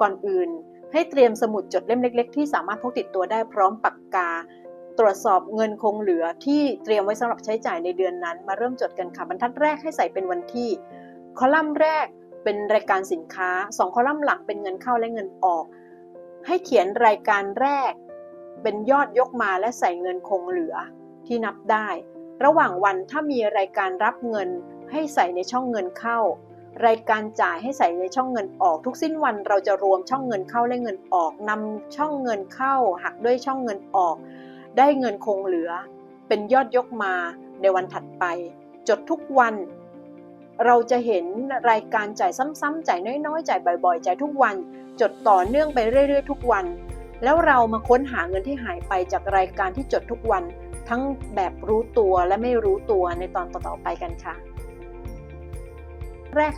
ก่อนอื่น ให้เตรียมสมุดจดเล่มเล็ก ๆ ที่สามารถพกติดตัวได้พร้อมปากกา ตรวจสอบเงินคงเหลือที่เตรียมไว้สำหรับใช้จ่ายในเดือนนั้น มาเริ่มจดกันค่ะบรรทัดแรกให้ใส่เป็นวันที่ คอลัมน์แรกเป็นรายการสินค้าสองคอลัมน์หลังเป็นเงินเข้าและเงินออก ให้เขียนรายการแรก เป็นยอดยกมาและใส่เงินคงเหลือที่นับได้ ระหว่างวันถ้ามีรายการรับเงินให้ใส่ในช่องเงินเข้า รายการจ่ายให้ใส่ในช่องเงินออก ทุกสิ้นวันเราจะรวมช่องเงินเข้าและเงินออกนำช่องเงินเข้า หักด้วยช่องเงินออก ได้เงินคงเหลือ เป็นยอดยกมาในวันถัดไป จดทุกวัน เราจะเห็นรายการจ่ายซ้ำๆจ่ายน้อยๆจ่ายบ่อยๆจ่ายทุกวัน จดต่อเนื่องไปเรื่อยๆ ทุกวัน แล้วเรามาค้นหาเงินที่หายไปจากรายการที่จดทุกวัน ทั้งแบบรู้ตัวและไม่รู้ตัวในตอนต่อๆไปกันค่ะแรก